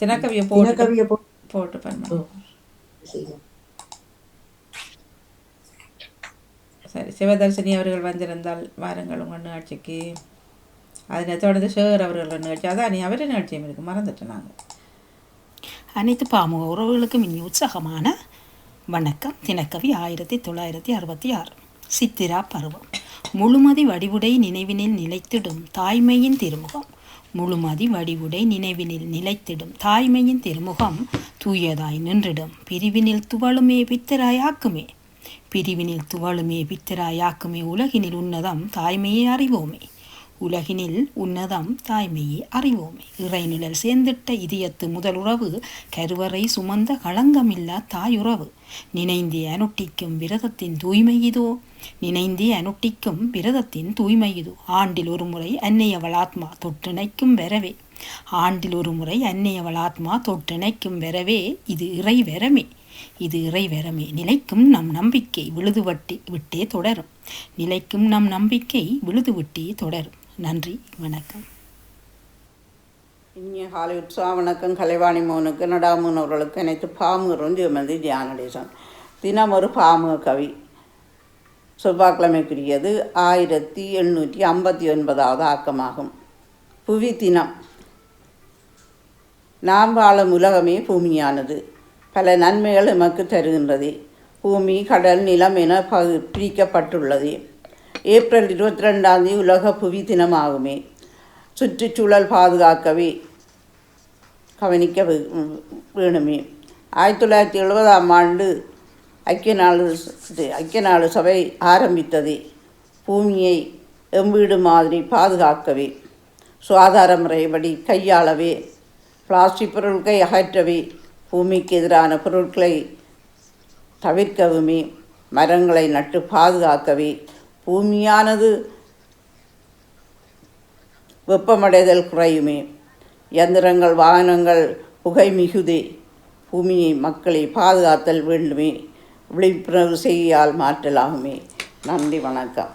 தினக்கவியை போட்டு தினக்கவியை போட்டு போட்டு பண்ண செய்யும். சரி சிவதர்சினி அவர்கள் வந்திருந்தால் வாருங்கள் உங்கள் நிகழ்ச்சிக்கு. அதனை தொடர்ந்து ஷேர் அவர்கள் நிகழ்ச்சி. அதான் நீ அவரே நிகழ்ச்சியும் இருக்கு. மறந்துட்டேன் நாங்கள் அனைத்து பாமுக உறவுகளுக்கும் இனி உற்சாகமான வணக்கம். தினக்கவி ஆயிரத்தி தொள்ளாயிரத்தி அறுபத்தி ஆறு. சித்திரா பருவம். முழுமதி வடிவுடை நினைவினில் நிலைத்திடும் தாய்மையின் திருமுகம். முழுமதி வடிவுடை நினைவினில் நிலைத்திடும். தாய்மையின் திருமுகம் தூயதாய் நின்றிடும். பிரிவினில் துவளுமே பித்தராயாக்குமே. பிரிவினில் துவளுமே பித்தராயாக்குமே. உலகினில் உன்னதம் தாய்மையை அறிவோமே. உலகினில் உன்னதம் தாய்மையே அறிவோமே. இறைநிழல் சேர்ந்திட்ட இதயத்து முதலுறவு கருவறை சுமந்த களங்கமில்லா தாயுறவு. நினைந்தே அனுட்டிக்கும் விரதத்தின் தூய்மை இதோ நினைந்தே அனுட்டிக்கும் விரதத்தின் தூய்மை இதோ. ஆண்டில் ஒரு முறை அன்னையவள் தொற்றிணைக்கும் வரவே. ஆண்டில் ஒரு முறை அன்னையவள் தொற்றிணைக்கும் வரவே இது இறை வரமே. இது இறைவரமே நிலைக்கும் நம் நம்பிக்கை விழுதுவட்டி விட்டே தொடரும். நிலைக்கும் நம் நம்பிக்கை விழுது விட்டே தொடரும். நன்றி வணக்கம். இனிய காலை உற்சாக வணக்கம் கலைவாணி மோனுக்கு நடாமோன் அவர்களுக்கு அனைத்து பாமுகரும் ஜெயமந்தி தியானடேசன் தினம் ஒரு பாமுக கவி. செவ்வாய்க்கிழமைக்குரியது ஆயிரத்தி எண்ணூற்றி ஐம்பத்தி ஒன்பதாவது ஆக்கமாகும். புவி தினம். நாம் வாழும் உலகமே பூமியானது. பல நன்மைகள் எமக்கு தருகின்றது. பூமி கடல் நிலம் என பகு பிரிக்கப்பட்டுள்ளது. ஏப்ரல் இருபத்தி ரெண்டாம் தேதி உலக புவி தினமாகுமே. சுற்றுச்சூழல் பாதுகாக்கவே கவனிக்க வேணுமே. ஆயிரத்தி தொள்ளாயிரத்தி எழுபதாம் ஆண்டு ஐக்கிய நாடு ஐக்கிய நாடு சபை ஆரம்பித்தது. பூமியை எம்பீடு மாதிரி பாதுகாக்கவே சுகாதார முறைப்படி கையாளவே பிளாஸ்டிக் பொருட்களை அகற்றவே பூமிக்கு எதிரான பொருட்களை தவிர்க்கவுமே மரங்களை நட்டு பாதுகாக்கவே பூமியானது வெப்பமடைதல் குறையுமே. இயந்திரங்கள் வாகனங்கள் புகை மிகுதே பூமியை மக்களை பாதுகாத்தல் வேண்டுமே. விழிப்புணர்வு செய்யால் மாற்றலாகுமே. நன்றி வணக்கம்.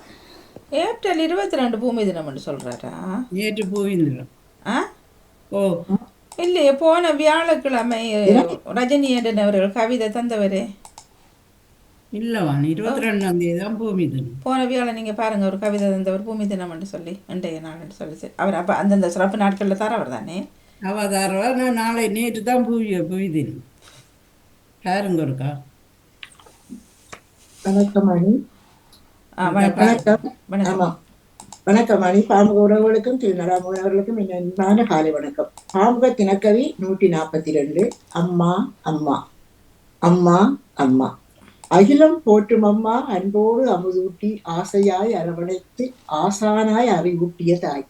ஏப்ரல் இருபத்தி ரெண்டு பூமி தினம்னு சொல்கிறாரா நேற்று பூவிந்திரம் ஆ? ஓ. இல்லையே போன வியாழக்கிழமை ரஜினி என்றன் அவர்கள் கவிதை தந்தவரே. இல்லவான் இருபத்தி ரெண்டாம் தேதி தான் பூமி தினம். போன வியாழன் நீங்கள் பாருங்கள் ஒரு கவிதை தந்தவர் பூமி தினம்னு சொல்லி இன்றைய நாள்னு சொல்லி சரி. அவர் அப்போ அந்தந்த சிறப்பு நாட்களில் தரவர் தானே? அவதாரவா நான் நாளை நேற்று தான் பூவி பூவி தினம். யாருங்க இருக்கா வணக்கம் அணி வணக்கம். வணக்கம். வணக்கம். அணி பாமுக உறவுகளுக்கும் திரு நடாமோகன் அவர்களுக்கும் என் அன்பான காலை வணக்கம். பாமுக தினக்கவி நூற்றி நாற்பத்தி ரெண்டு. அம்மா அம்மா. அம்மா அம்மா. அகிலம் போற்றும் அம்மா அன்போடு அமுதூட்டி ஆசையாய் அரவணைத்து ஆசானாய் அறிவூட்டிய தாய்.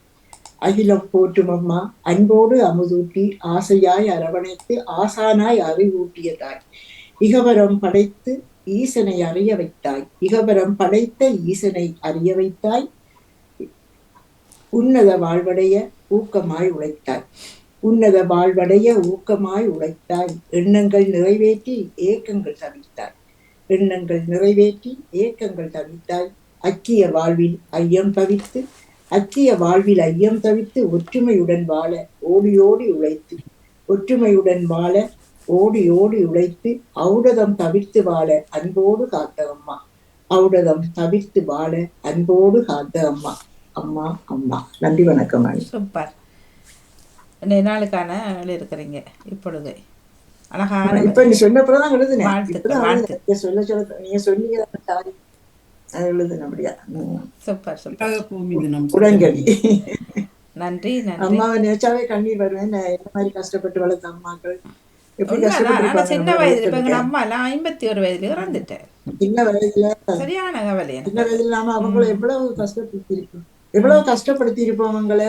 அகிலம் போற்றும் அம்மா அன்போடு அமுதூட்டி ஆசையாய் அரவணைத்து ஆசானாய் அறிவூட்டிய தாய். இகவரம் படைத்து ஈசனை அறிய வைத்தாய். இகவரம் படைத்த ஈசனை அறிய வைத்தாய். உன்னத வாழ்வடைய ஊக்கமாய் உழைத்தாய். உன்னத வாழ்வடைய ஊக்கமாய் உழைத்தாய். எண்ணங்கள் நிறைவேற்றி ஏக்கங்கள் தவித்தாய். எண்ணங்கள் நிறைவேற்றி ஏக்கங்கள் தவித்தாய். அக்கிய வாழ்வில் ஐயம் தவித்து அக்கிய வாழ்வில் ஐயம் தவித்து ஒற்றுமையுடன் வாழ ஓடி ஓடி உழைத்து ஒற்றுமையுடன் வாழ ஓடி ஓடி உழைத்து ஔடதம் தவிர்த்து வாழ அன்போடு காத்த அம்மா. ஔடதம் தவிர்த்து வாழ அன்போடு காத்த அம்மா. அம்மா அம்மா. நன்றி வணக்கம் சூப்பர். இன்றைய நாளுக்கான இருக்கிறீங்க. இப்பொழுது அழகான இப்ப நீ சொன்னப்பதான் எழுதுனேன். சொல்ல சொல்ல நீங்க சொன்னீங்க சாரி அது எழுதுனேன் அப்படியா. Super super. உடன்கடி நன்றி நன்றி. அம்மாவை நினைச்சாவே கண்ணீர் வருவேன். என்ன மாதிரி கஷ்டப்பட்டு வளர்த்த அம்மாக்கள்? சின்ன வயதுல இப்ப எங்க அம்மா எல்லாம் ஐம்பத்தி ஒரு வயதுல இறந்துட்டேன் சின்ன வயதுல? சரியான கவலை சின்ன வயதுல நாம அவங்கள எவ்வளவு கஷ்டப்படுத்தி இருக்கோம் எவ்வளவு கஷ்டப்படுத்தி இருப்போம் அவங்கள?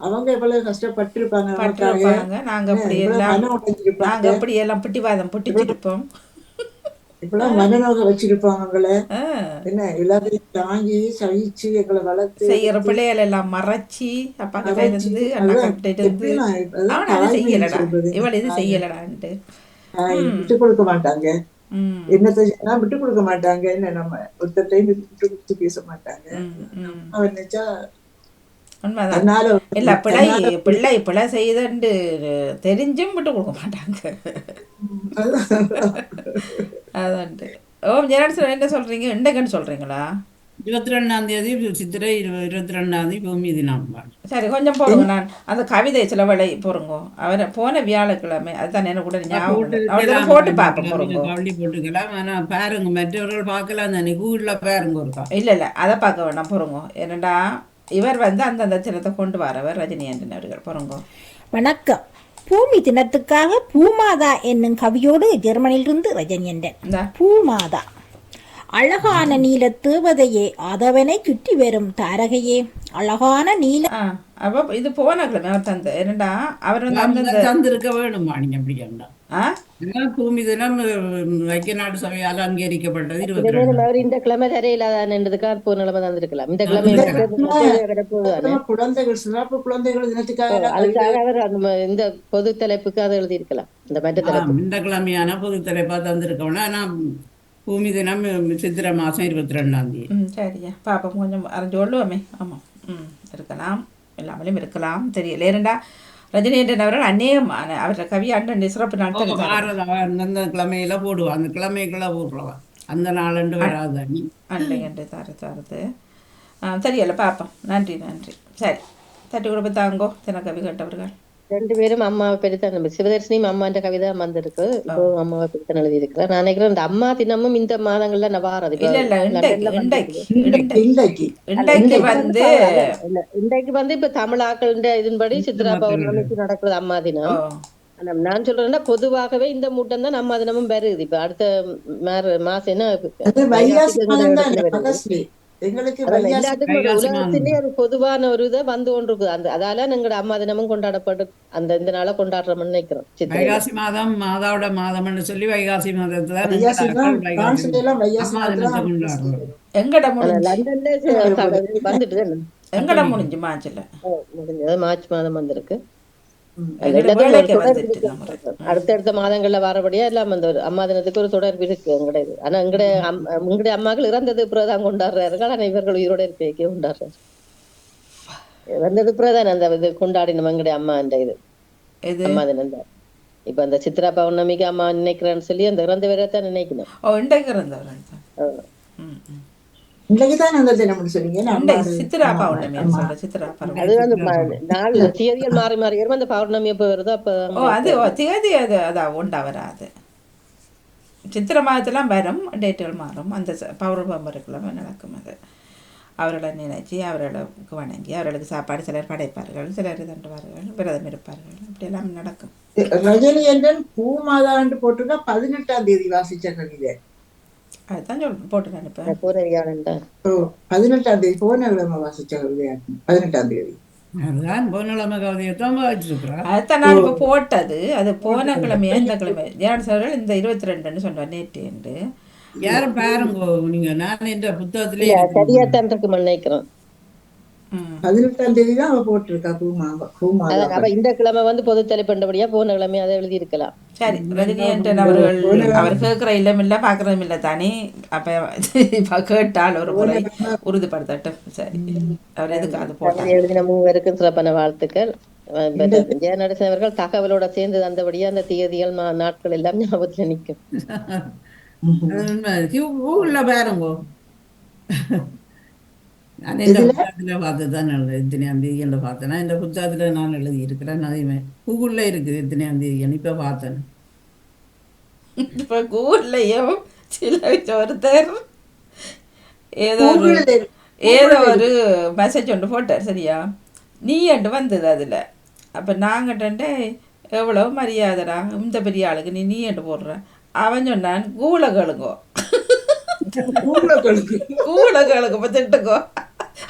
அவங்க எவ்வளவு கஷ்டப்பட்டிருப்பாங்க பட்டிருப்பாங்க. நாங்க அப்படி எல்லாம் நாங்க அப்படி எல்லாம் பிட்டிவாதம் பிடிச்சிருப்போம் எவ்வளவு மனநோக ஆ, என்ன எல்லாத்தையும் தாங்கி சகிச்சு எங்களை வளர்த்து செய்யற பிள்ளைகள் எல்லாம் மறைச்சி அப்பா கிட்ட இருந்து அண்ணா கிட்ட இருந்து. அவன் அதை செய்யலடா. இவள் இது செய்யலடான்ட்டு. விட்டு கொடுக்க மாட்டாங்க. என்னத்தை நான் விட்டு கொடுக்க மாட்டாங்க. என்ன நம்ம ஒருத்தர் டைம் விட்டு கொடுத்து பேச மாட்டாங்க. அவர் நினைச்சா உண்மைதான். இல்ல பிள்ளை பிள்ளை பிள்ளை செய்தண்டு தெரிஞ்சும் விட்டு கொடுக்க மாட்டாங்க. அதான்ட்டு. ஓ ஜெனரல் என்ன சொல்றீங்க? இன்றைக்குன்னு சொல்றீங்களா? இருபத்தி ரெண்டாம் தேதி சித்திரை இரு- இருபத்தி ரெண்டாம் தேதி பூமி தினம் சரி கொஞ்சம் போடுங்க. நான் அந்த கவிதை சில வேலை போறங்க அவரை போன வியாழக்கிழமை அதுதான் எனக்கு கூட ஞாபகம் போட்டு பார்ப்போம் போறங்க கவலி போட்டுக்கலாம் ஆனா பாருங்க மற்றவர்கள் பார்க்கலாம். தானே கூகுளில் பாருங்க இல்ல இல்ல. அதை பார்க்க வேண்டாம் போறங்க என்னடா? இவர் வந்து அந்தந்த சின்னத்தை கொண்டு வரவர் ரஜினி ஆண்டனி அவர்கள். போறங்க. வணக்கம். பூமி தினத்துக்காக பூமாதா என்னும் கவியோடு ஜெர்மனியிலிருந்து ரஜனியண்டன் இந்த. பூமாதா. அழகான நீல தேவதையே அதவனை சுற்றி வரும் தாரகையே. அழகான நீல அப்போ இது போன கிழமை அவர் தந்த என்னடா அவர் வந்து தந்திருக்க வேணுமா? நீங்க அப்படி பூமி தினம் ஐக்கிய நாடு சபையால் அங்கீகரிக்கப்பட்டது இருபத்தி இந்த கிழமை தரையில்லாததுக்காக போன நிலைமை தந்திருக்கலாம். இந்த கிழமை குழந்தைகள் சிறப்பு குழந்தைகள் தினத்துக்காக இந்த பொது தலைப்புக்கு அதை எழுதியிருக்கலாம். இந்த மற்ற தலைப்பு. இந்த கிழமையான பொது தலைப்பா தந்திருக்கோம்னா ஆனா பூமி தினம் சித்திரை மாசம் இருபத்தி ரெண்டாம் தேதி. சரியா பாப்போம் கொஞ்சம் அறிஞ்சு கொள்ளுவோமே. ஆமாம். ம் இருக்கலாம். இல்லாமலும் இருக்கலாம். தெரியல ஏனண்டா ரஜினி என்றன் அவர்கள் அநேகமான அவരുടെ கவி அண்ணன் சிறப்பு நாட்கள் அந்தந்த கிழமையில போடுவான் அந்த கிழமைக்குள்ள போடுறவன் அந்த நாளண்டு வராது அணி அண்டை என்று தர தருது ஆ தெரியல பார்ப்போம். நன்றி நன்றி. சரி தட்டி கொடுப்பு தாங்கோ தினக்கவி கேட்டவர்கள். ரெண்டு பேரும் அம்மாவை பெருத்தான் நம்ம சிவதர்ஷினியும் அம்மான்ற கவிதை வந்திருக்கு இப்போ அம்மாவை பெருத்தான் எழுதியிருக்கிறேன் நான் நினைக்கிறேன் இந்த அம்மா தினமும் இந்த மாதங்கள்ல நான் வாரது இல்ல இல்ல இன்றைக்கு வந்து இல்ல இன்றைக்கு வந்து இப்ப தமிழாக்கள் இதன்படி சித்ரா பௌர்ணமிக்கு நடக்குது அம்மா தினம். நான் சொல்றேன்னா பொதுவாகவே இந்த மூட்டம் தான் நம்ம தினமும் வருது. இப்ப அடுத்த மாசம் என்ன? எங்களுக்கு ஒரு பொதுவான ஒரு இதை வந்து கொண்டிருக்கு அந்த அதால எங்களோட அம்மா தினமும் கொண்டாடப்பட்டு அந்த இந்த நாளை கொண்டாடுறோம்னு நினைக்கிறோம். வைகாசி மாதம் மாதாவோட மாதம்னு சொல்லி வைகாசி மாதத்துல எங்கட லண்டன்ல வந்துட்டு எங்கட முடிஞ்சு மாச்சில் முடிஞ்சது. மார்ச் மாதம் வந்திருக்கு. அடுத்தடுத்த மாதங்கள்ல வரபடியா எல்லாம் அந்த அம்மா தினத்துக்கு ஒரு தொடர்பு இருக்கு எங்கட இது. ஆனா எங்கட எங்கட அம்மாக்கள் இறந்தது பிறகுதான் கொண்டாடுறார்கள் ஆனா இவர்கள் உயிரோட இருக்கைக்கே கொண்டாடுறாரு. இறந்தது பிறகுதான் அந்த இது கொண்டாடினோம் எங்கட அம்மா அந்த இது. இது அம்மா தினம் தான். இப்ப அந்த சித்ரா பௌர்ணமிக்கு அம்மா நினைக்கிறேன்னு சொல்லி அந்த இறந்த வேற தான் நினைக்கணும் தான் அந்த தினம் சொன்னீங்க சித்திரா பௌர்ணமி சித்திரா பௌர்ணமி. அது தேதிகள் மாறி மாறி. அந்த பௌர்ணமி எப்ப வருதோ அப்ப ஓ அது தேதி. அது அதான் உண்டா வராது. சித்திரை மாதத்துலாம் வரும் டேட்டுகள் மாறும். அந்த ச- பௌர்ணமி இருக்குள்ள நடக்கும் அது. அவர்களை நினைச்சு அவர்களுக்கு வணங்கி அவர்களுக்கு சாப்பாடு சிலர் படைப்பார்கள் சிலர் தண்டுவார்கள் விரதம் இருப்பார்கள். இப்படியெல்லாம் நடக்கும். ரஜினி என்றன் பூமாதாண்டு போட்டிருக்கா பதினெட்டாம் தேதி வாசிச்ச கவிதை அதுதான் சொல் போட்டு நினைப்பேன் பூரவியாளன் பதினெட்டாம் தேதி போன கிழமை வாசிச்ச கவிதையாக்கும் பதினெட்டாம் தேதி. அதுதான் பொன்னழமை கவிதையை தான் வச்சிருக்கிறேன் அதுதான் நான் இப்போ போட்டது. அது போன கிழமையா இந்த கிழமை ஜெயராஜ் அவர்கள் இந்த இருபத்தி ரெண்டுன்னு சொன்னார் நேற்று என்று. யாரும் பாருங்க நீங்க நான் இந்த புத்தகத்திலே இல்ல, இருக்கு. சரியா தான் இருக்கு நினைக்கிறேன். பதினெட்டாம் தேதி தான் அவ போட்டிருக்கா பூமா அதான் அவ இந்த கிழமை வந்து பொது தலைப்பண்டபடியா போன கிழமை அதை எழுதி இருக்கலாம் சரி ரஜினி என்றன் அவர்கள் அவர் கேட்குற இல்லம் இல்லை பார்க்குறதும் இல்லை தானே? அப்போ கேட்டால் ஒரு முறை உறுதிப்படுத்தட்டும். சரி அவர் எதுக்கு அது போட்டார்? எழுதின மூவருக்கும் சிறப்பான வாழ்த்துக்கள். ஜெயநடசன் அவர்கள் தகவலோட சேர்ந்து தந்தபடியா அந்த தேதிகள் நாட்கள் எல்லாம் ஞாபகத்துல. கியூ- கூகுள்ல பாருங்க. நான் இந்த புத்தகத்துல பார்த்து தான் எழுது எத்தனையாம் தேதியில் பார்த்தேன். நான் இந்த புத்தகத்துல நான் எழுதி இருக்கிறேன் அதேமே கூகுள்ல இருக்குது எத்தனையாம் தேதி இப்ப பார்த்தேன். இப்போ கூகுள்லையும் சில ஒருத்தர் ஏதோ ஒரு. ஏதோ ஒரு மெசேஜ் ஒன்று போட்டார் சரியா? நீ என்று வந்தது அதில். அப்போ நாங்கட்டே எவ்வளோ மரியாதைடா இந்த பெரிய ஆளுக்கு நீ நீ என்று போடுற? அவன் சொன்னான் கூலை கேளுங்கோ. கூகுள்ல கழுகு.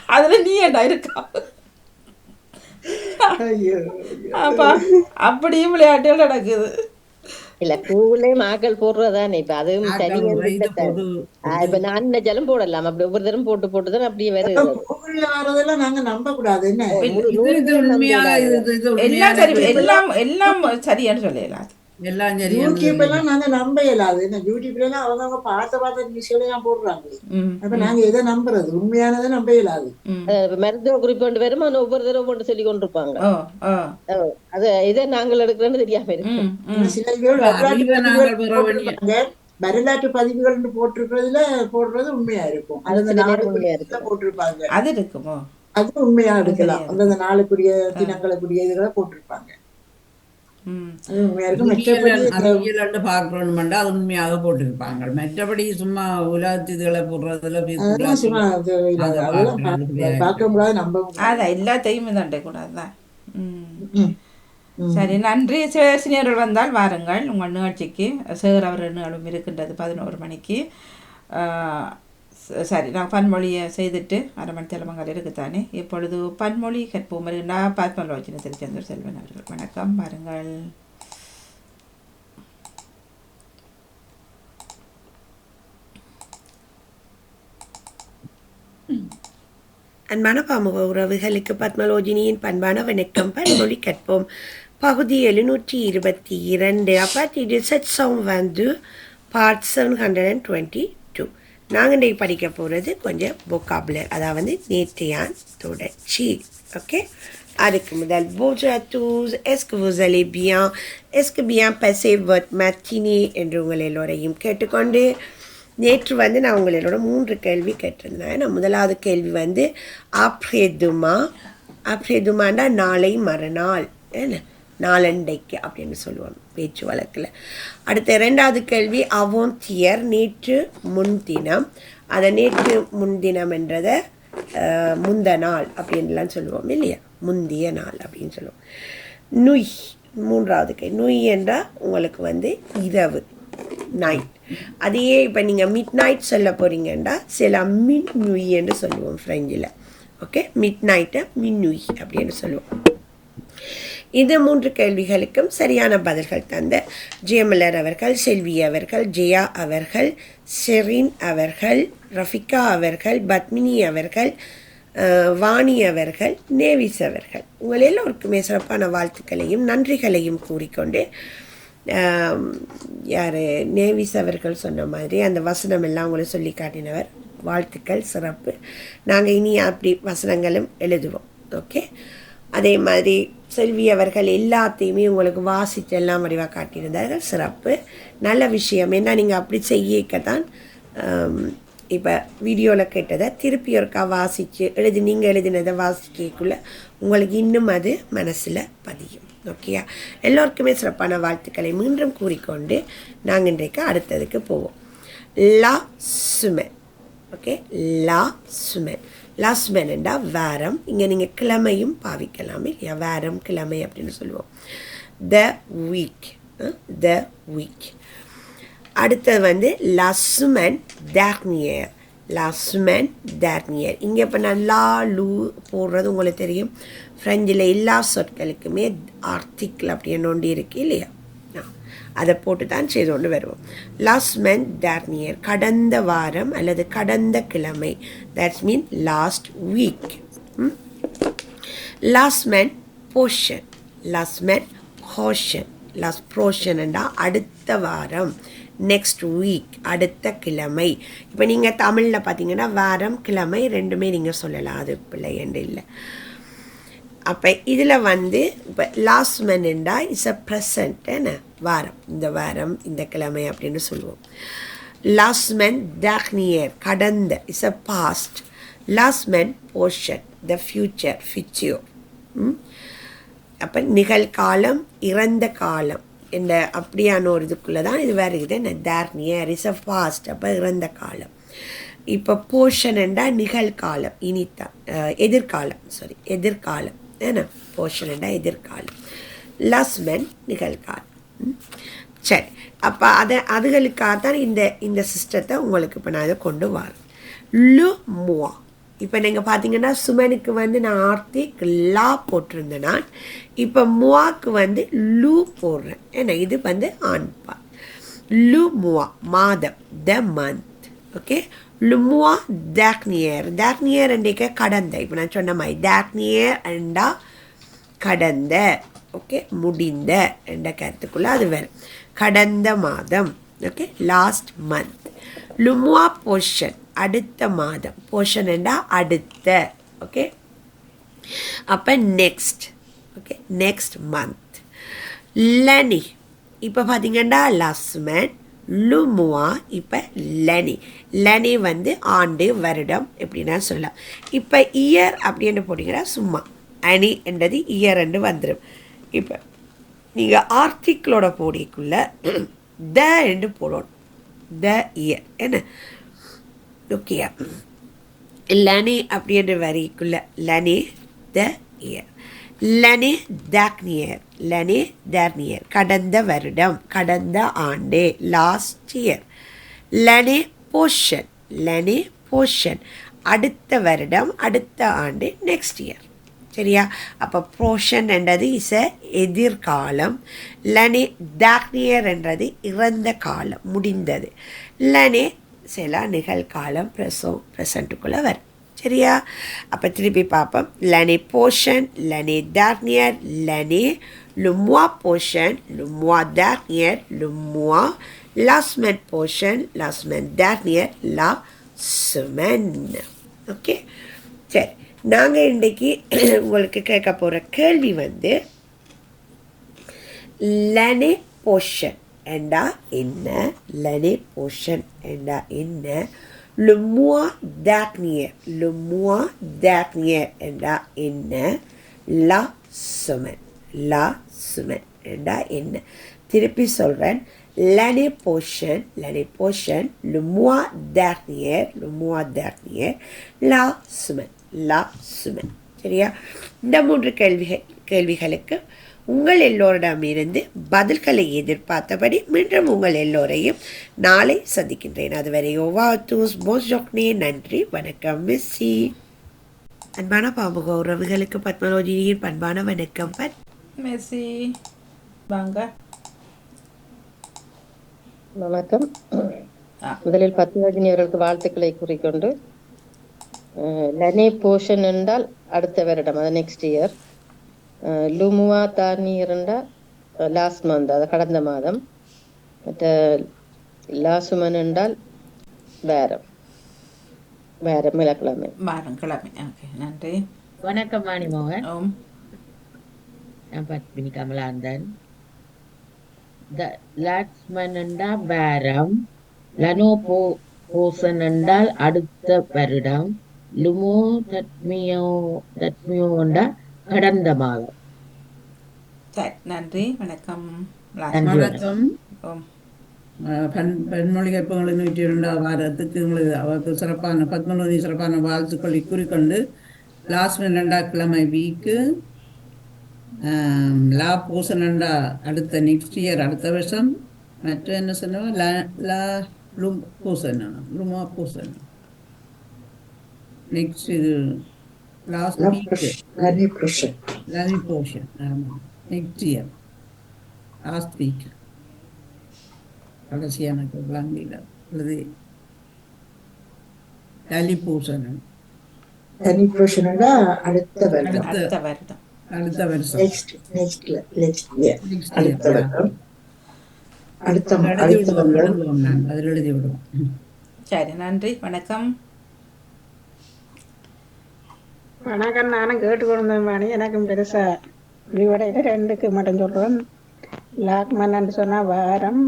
அதில் நீ என்ன இருக்கா? அப்பா அப்படியும் விளையாட்டுகள் நடக்குது. இல்ல கூகுளே மாக்கள் போடுறதானே இப்ப அதுவும் தனியா ஆஹ் இப்ப நான் நினைச்சாலும் போடலாம். அப்படி ஒவ்வொரு தரம் போட்டு போட்டு தான் அப்படியே வருது கூகுள்ல வர்றதெல்லாம் நாங்க நம்ப கூடாது என்ன இது இது உண்மையா இது இது- இது உண்மையா எல்லாம் சரி எல்லாம் எல்லாம் சரியான்னு சொல்லலாம் எல்லாம் சரி யூடியூப் எல்லாம் நாங்க நம்ப இயலாது என்ன யூடியூப்ல எல்லாம் அவங்க அவங்க பார்த்த பார்த்த நியூஸ்களை எல்லாம் போடுறாங்க. அப்ப நாங்க எதை நம்புறது? உண்மையானதை நம்ப இயலாது மருத்துவ குறிப்பு கொண்டு வரும் ஆனா ஒவ்வொரு தடவை கொண்டு சொல்லி கொண்டிருப்பாங்க. அது இதை நாங்கள் எடுக்கிறோன்னு தெரியாம இருக்கு. சில பேர் வரலாற்று அறிவை நாங்கள் பதிவுகள் பெற வேண்டிய போட்டிருப்பாங்க. வரலாற்று பதிவுகள் போட்டிருக்கிறதுல போடுறது உண்மையா இருக்கும். அது அந்த. போட்டிருப்பாங்க. அது இருக்குமோ? அது உண்மையா எடுக்கலாம் அந்தந்த நாளுக்குரிய தினங்களுக்குரிய இதுகளை போட்டிருப்பாங்க. ம். அது உண்மையா இருக்கும் மற்றபடி இந்த அறிவியல் பார்க்கணுமெண்டா அது உண்மையாக போட்டிருப்பாங்க. மற்றபடி சும்மா உலகத்து இதுகளை போடுறதுல அதான் எல்லாத்தையும் தண்டை கூடாதுதான். சரி நன்றி. சிவசினியர்கள் வந்தால் வாருங்கள். உங்கள் நிகழ்ச்சிக்கு சேர் அவர் நிகழ்வும் இருக்கின்றது பதினோரு மணிக்கு. சரி நான் பன்மொழியை செய்துட்டு அரை மணி இருக்குத்தானே இப்பொழுது பன்மொழி கற்போம் வருகின்றா பத்மலோச்சன திருச்செந்தூர் செல்வன் அவர்கள். வணக்கம் வாருங்கள் அன்பான பாமுக உறவுகளுக்கு பத்மலோஜினியின் பண்பான வணக்கம். பன்மொழி கற்போம் பகுதி எழுநூற்றி இருபத்தி இரண்டு. அப்பாத்தி ரிசர்ச் சவுண்ட் வந்து part seven hundred and twenty நாங்கள் இன்றைக்கு படிக்க போகிறது கொஞ்சம் பொக்காபுலர் அதாவது நேற்றையான் தொடர்ச்சி. ஓகே அதுக்கு முதல் bonjour தூஸ் எஸ்கு வுசலே பியா எஸ்கு பியா allez bien? மத்தினி என்று உங்கள் எல்லோரையும் கேட்டுக்கொண்டு நேற்று வந்து நான் உங்களோட மூன்று கேள்வி கேட்டிருந்தேன். நான் முதலாவது கேள்வி வந்து ஆப்ரேதுமா ஆப்ரேதுமாண்டா நாளை மறுநாள். என்ன? நாளண்டைக்கு அப்படின்னு சொல்லுவோம் பேச்சு வழக்கில். அடுத்த இரண்டாவது கேள்வி அவோந்தியர் நேற்று முன்தினம். அதை நேற்று முன்தினம் என்றதை முந்த நாள் அப்படின்லாம் சொல்லுவோம் இல்லையா? முந்திய நாள் அப்படின்னு சொல்லுவோம். நுய் மூன்றாவது கை நுய் என்றால் உங்களுக்கு வந்து இரவு நைட் அதையே இப்போ நீங்கள் மிட் நைட் சொல்ல போகிறீங்கன்னா சில மின் நுய் என்று சொல்லுவோம் ஃப்ரெஞ்சில் ஓகே மிட் நைட்டை மின் நுய் அப்படின்னு சொல்லுவோம். இந்த மூன்று கேள்விகளுக்கும் சரியான பதில்கள் தந்த ஜெயமலர் அவர்கள் செல்வி அவர்கள் ஜெயா அவர்கள் ஷெரின் அவர்கள் ரஃபிகா அவர்கள் பத்மினி அவர்கள் வாணி அவர்கள் நேவிஸ் அவர்கள். உங்கள் எல்லோருக்குமே சிறப்பான வாழ்த்துக்களையும் நன்றிகளையும் கூறிக்கொண்டு யார் நேவிஸ் அவர்கள் சொன்ன மாதிரி அந்த வசனம் எல்லாம் உங்களை சொல்லி காட்டினவர். வாழ்த்துக்கள் சிறப்பு. நாங்கள் இனி அப்படி வசனங்களும் எழுதுவோம். ஓகே? அதே மாதிரி செல்வி அவர்கள் எல்லாத்தையுமே உங்களுக்கு வாசித்து எல்லாம் வடிவாக காட்டியிருந்தார்கள். சிறப்பு. நல்ல விஷயம். ஏன்னா நீங்கள் அப்படி செய்யக்கத்தான் இப்போ வீடியோவில் கேட்டதை திருப்பி ஒருக்கா வாசித்து எழுதி நீங்கள் எழுதினதை வாசிக்கக்குள்ள உங்களுக்கு இன்னும் அது மனசில் பதியும். ஓகேயா? எல்லோருக்குமே சிறப்பான வாழ்த்துக்களை மீண்டும் கூறிக்கொண்டு நாங்கள் இன்றைக்கு அடுத்ததுக்கு போவோம். லா சுமன் ஓகே? லா சுமன் லாஸ்ட் சுமென் என்றால் வாரம். இங்கே நீங்கள் கிழமையும் பாவிக்கலாம் இல்லையா? வாரம் கிழமை அப்படின்னு சொல்லுவோம். த வீக் த வீக் அடுத்தது வந்து லஸ்மன் டேர்னியர் லஸ்மன் டேர்னியர் இங்கே இப்போ நான் லா லூ போடுறது உங்களுக்கு தெரியும். ஃப்ரெஞ்சில் எல்லா சொற்களுக்குமே ஆர்டிக்கிள் அப்படின்னு ஒன்று இருக்கு இல்லையா? அதை போட்டு தான் செய்து கொண்டு வருவோம் தேட் நியர் கடந்த வாரம் அல்லது கடந்த கிழமை. That's mean last week last லாஸ்மென் போஷன் லாஸ்மென் ஹோஷன் லாஸ்ட் ப்ரோஷன்டா அடுத்த வாரம். நெக்ஸ்ட் வீக் அடுத்த கிழமை. இப்போ நீங்கள் தமிழில் பார்த்தீங்கன்னா வாரம் கிழமை ரெண்டுமே நீங்கள் சொல்லலாம். அது பிள்ளை என்று இல்லை. அப்போ இதில் வந்து இப்போ லாஸ்ட் மந்த்ண்டா இஸ் அ ப்ரெசன்ட் என்ன வாரம். இந்த வாரம் இந்த கிழமை அப்படின்னு சொல்லுவோம். லாஸ்ட் மந்த் டாக்னியர் கடந்த is a past last month portion the future future அப்போ நிகழ்காலம் இறந்த காலம். இந்த அப்படியான ஒரு இதுக்குள்ளே தான் இது வருகிறது. என்ன? தார்னியர் இஸ் அ ஃபாஸ்ட் அப்போ இறந்த காலம். இப்போ போர்ஷன் என்றால் நிகழ்காலம் இனித்தான் எதிர்காலம் சாரி எதிர்காலம். என்ன போர்ஷன் எதிர்காலம் லஸ்மென் நிகழ்காலம் ம். சரி. அப்போ அதை அதுகளுக்காக தான் இந்த இந்த சிஸ்டத்தை உங்களுக்கு இப்போ நான் இதை கொண்டு வரேன். லு முவா இப்போ நீங்கள் பார்த்தீங்கன்னா சுமனுக்கு வந்து நான் ஆர்த்திக் லா போட்டிருந்தேன் நான் இப்போ முவாக்கு வந்து லூ போடுறேன். ஏன்னா இது வந்து ஆண்பா லு முவா மாதம் த மந்த் ஓகே லுமுவா தாக்னியர் தாக்னியர் அன்றைக்கு கடந்த. இப்போ நான் சொன்ன மாதிரி தாக்னியர் அண்டா கடந்த. ஓகே முடிந்த என்ற கருத்துக்குள்ளே அது வரும். கடந்த மாதம். ஓகே லாஸ்ட் மந்த் லுமுவா போர்ஷன் அடுத்த மாதம். போர்ஷன் என்றா அடுத்த. ஓகே அப்போ நெக்ஸ்ட் ஓகே நெக்ஸ்ட் மந்த் லனி இப்போ பார்த்தீங்கன்னா லாஸ்மன் லுமுவா இப்போ லனி. லனி வந்து ஆண்டு வருடம் எப்படின்னா சொல்லலாம். இப்போ இயர் அப்படின்னு போட்டிங்கன்னா சும்மா. அணி என்றது இயர் என்று வந்துடும் இப்போ நீங்கள் ஆர்டிக்கிளோட போடிக்குள்ள த என்று போடணும். த இயர் என்ன? ஓகேயா லனி அப்படின்ற வரிக்குள்ள லனி த இயர் லெனி டாக்னியர் லெனி தர்னியர் கடந்த வருடம் கடந்த ஆண்டு லாஸ்ட் இயர் லெனி போஷன் லெனி போஷன். அடுத்த வருடம் அடுத்த ஆண்டு நெக்ஸ்ட் இயர் சரியா? அப்போ போஷன் என்றது இஸ் எ எதிர்காலம். லனி டாக்னியர் என்றது இறந்த காலம் முடிந்தது. லனி சில நிகழ்காலம் ப்ரெசோ ப்ரெசண்ட்டுக்குள்ளே வரும். சரியா அப்போ திருப்பி பார்ப்போம் லனே போஷன் லனே தாக்னியர் லனே லும்வா போஷன் லும்வா தாக்னியர் லும்வா லாஸ்மென் போஷன் லாஸ்மென் தாக்னியர் லா சுமென் ஓகே சரி நாங்கள் இன்றைக்கி உங்களுக்கு கேட்க போகிற கேள்வி வந்து லனே போஷன் என்றா என்ன லனே போஷன் என்றா என்ன லுமுவா தாக்னியர் லுமுவா தாக்னியர் என்றா என்ன லா சுமன் லா சுமன் என்றா என்ன திருப்பி சொல்கிறேன் l'année prochaine, l'année prochaine, le mois dernier, le mois dernier, la semaine, la semaine. சரியா இந்த மூன்று கேள்விகள் கேள்விகளுக்கு உங்கள் எல்லோரிடமிருந்து பதில்களை எதிர்பார்த்தபடி மீண்டும் உங்கள் எல்லோரையும் நாளை சந்திக்கின்றேன். அதுவரை ஓவா தூஸ் போஸ்டோக்னே நன்றி வணக்கம் மிஸ்ஸி. அன்பான பாமுக உறவுகளுக்கு பத்மலோஜினியின் பண்பான வணக்கம். பத் மெர்சி வாங்க. வணக்கம். முதலில் பத்மராஜினி அவர்களுக்கு வாழ்த்துக்களை கூறிக்கொண்டு லனே போஷன் என்றால் அடுத்த வருடம் அது நெக்ஸ்ட் இயர் லுமுவா தானி என்றால் லாஸ்ட் மந்த் அது கடந்த மாதம். மற்ற லாசுமன் என்றால் வேரம். வேரம் விளக்கிழமை வாரம் கிழமை. ஓகே நன்றி. வணக்கம் வாணிமோகன் ஓம். நான் பத்மினி கமலாந்தன் த லாட்ஸ்மன் என்றால் பேரம் லனோ போ போசன் என்றால் அடுத்த வருடம். லுமோ தத்மியோ தத்மியோ என்றால் கடந்த மாதம் சரி நன்றி வணக்கம். வணக்கம். பன்மொழி கற்பங்கள் நூற்றி இரண்டாம் வாரத்துக்கு உங்களுக்கு அவருக்கு சிறப்பான பத்மநூதி சிறப்பான வாழ்த்துக்களை கூறிக்கொண்டு லாஸ்ட் ரெண்டா கிழமை வீக்கு லா பூசணண்டா அடுத்த நெக்ஸ்ட் இயர் அடுத்த வருஷம். மற்ற என்ன சொன்னோம் லா லா லும் பூசன் லுமா பூசன் நெக்ஸ்ட் இது லாஸ்ட் l'année prochaine. லனி போர்ஷன் ஆமாம் நெக்ஸ்ட் இயர் லாஸ்ட் வீக் கடைசி எனக்கு விளங்கில அல்லது லலி பூசன் L'année prochaine என்றா அடுத்த வருடம். அடுத்த வருடம். அடுத்த வருஷம். நெக்ஸ்ட் நெக்ஸ்ட்ல நெக்ஸ்ட் இயர் அடுத்த. வருடம். அடுத்த அடுத்த வருடம். அதில் எழுதி விடுவோம். சரி நன்றி. வணக்கம். வணக்கம் நானும் கேட்டுக்கொண்டேன் பாணி எனக்கும் பெருசா விரிவடையில் ரெண்டுக்கு மட்டும் சொல்கிறேன் லாக்மன்னு சொன்னால் வாரம்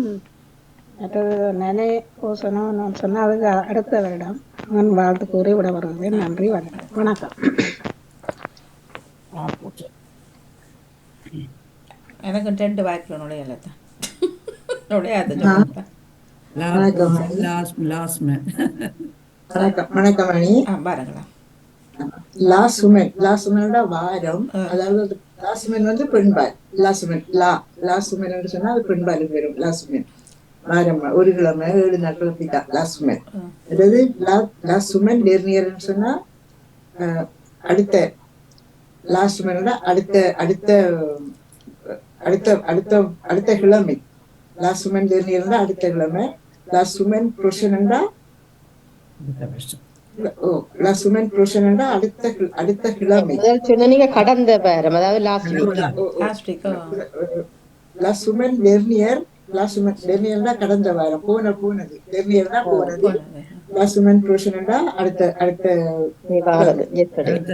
மற்றது நனே பூசணும்னு சொன்னால் அதுக்கு அடுத்த வருடம். அவன் வாழ்த்து கூறி விட வருகிறேன். நன்றி வணக்கம். வணக்கம். எனக்கு ரெண்டு வாய்க்கில் நுழையலை தான் நுழையாது. வணக்கம். வணக்கம். மணி. பாருங்களா லாசுமென் லாசுமென்டா வாரம் அதாவது லாசுமென் வந்து பெண்பால் லாசுமென் லா லாசுமென் என்று சொன்னா அது பெண்பாலுக்கு வரும் லாசுமென் வாரம் ஒரு கிழமை ஏழு நாட்கள் அப்படிதான் லாசுமென் அதாவது லா லாசுமென் டெர்னியர்னு சொன்னா அடுத்த லாசுமெனோட அடுத்த அடுத்த அடுத்த அடுத்த அடுத்த கிழமை. லாசுமென் டெர்னியர்னா அடுத்த கிழமை. லாசுமென் புருஷன்டா அடுத்த வருஷம். ஓ லசுமன் புருஷன்டா அடுத்த அடுத்த கிழமை. முதல் சொன்ன நீங்க கடந்த பேரம் அதாவது லாஸ்ட் வீக் லசுமன் வெர்னியர் லசுமன் வெர்னியர் தான் கடந்த வாரம். போன போனது. வெர்னியர் தான் போனது. லசுமன் புருஷன்டா அடுத்த அடுத்த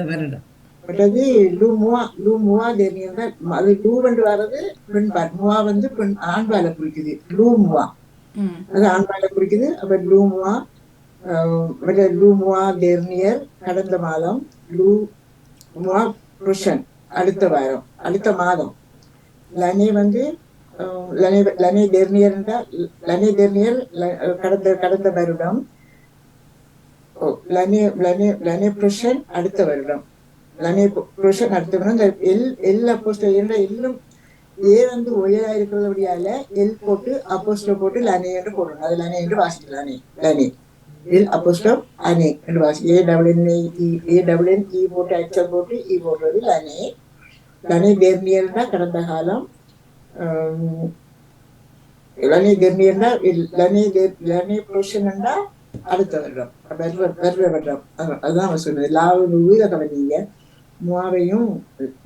வருடம். மற்றது லூ முவா லூ முவா வெர்னியர் தான். அது லூ வந்து வர்றது பெண்பால் முவா வந்து பெண் ஆண்பாலை குறிக்குது. லூ முவா. ம். அது ஆண்பாலை குறிக்குது. அப்ப லூ முவா ஆஹ், கடந்த மாதம் லூ முவா புருஷன் அடுத்த வாரம் அடுத்த மாதம். லனே வந்து லனே லனே டெர்னியர் லனே டெர்னியர் கடந்த கடந்த வருடம். லனே லனே லனே புருஷன் அடுத்த வருடம். லனே புருஷன் அடுத்த வருடம். இந்த எல் எல் அப்போஸ்டல் என்ற ஏ வந்து ஒயலா இருக்கிறபடியால எல் போட்டு அப்போஸ்டல் போட்டு லனே என்று போடணும் அது லனே என்று வாசிக்கலானே லனே. லனே அப்போஸ்டம் அனே என்று வாசி A double N A double N இ போட்டு அச்சல் போட்டு இ போடுறது லனே லனே கெர்னியர்னா கடந்த காலம் லனே கெர்னியர்னா லனே டெர்- லனே புருஷன்டா அடுத்த வருடம் வர்ற வர்ற வருடம் அதான் அவர் சொன்னது லாவு உயிர கவனிங்க முவாவையும்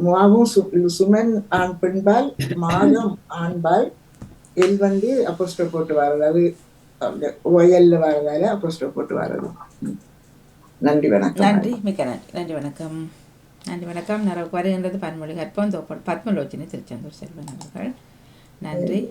முவாவும் சு- சுமன் ஆண் பெண்பால் மாதம் ஆண்பால் எல் வந்து அப்போஸ்டர் போட்டு வர்றது அது ஒயல்ல வர்றதால அப்போஸ்டோ போட்டு வர்றது. நன்றி வணக்கம். நன்றி மிக்க நன்றி. நன்றி வணக்கம். நன்றி வணக்கம். நிறைய வருகின்றது பன்மொழி கற்பம். தோப்பன் பத்மலோச்சனி திருச்செந்தூர் செல்வன் அவர்கள். நன்றி.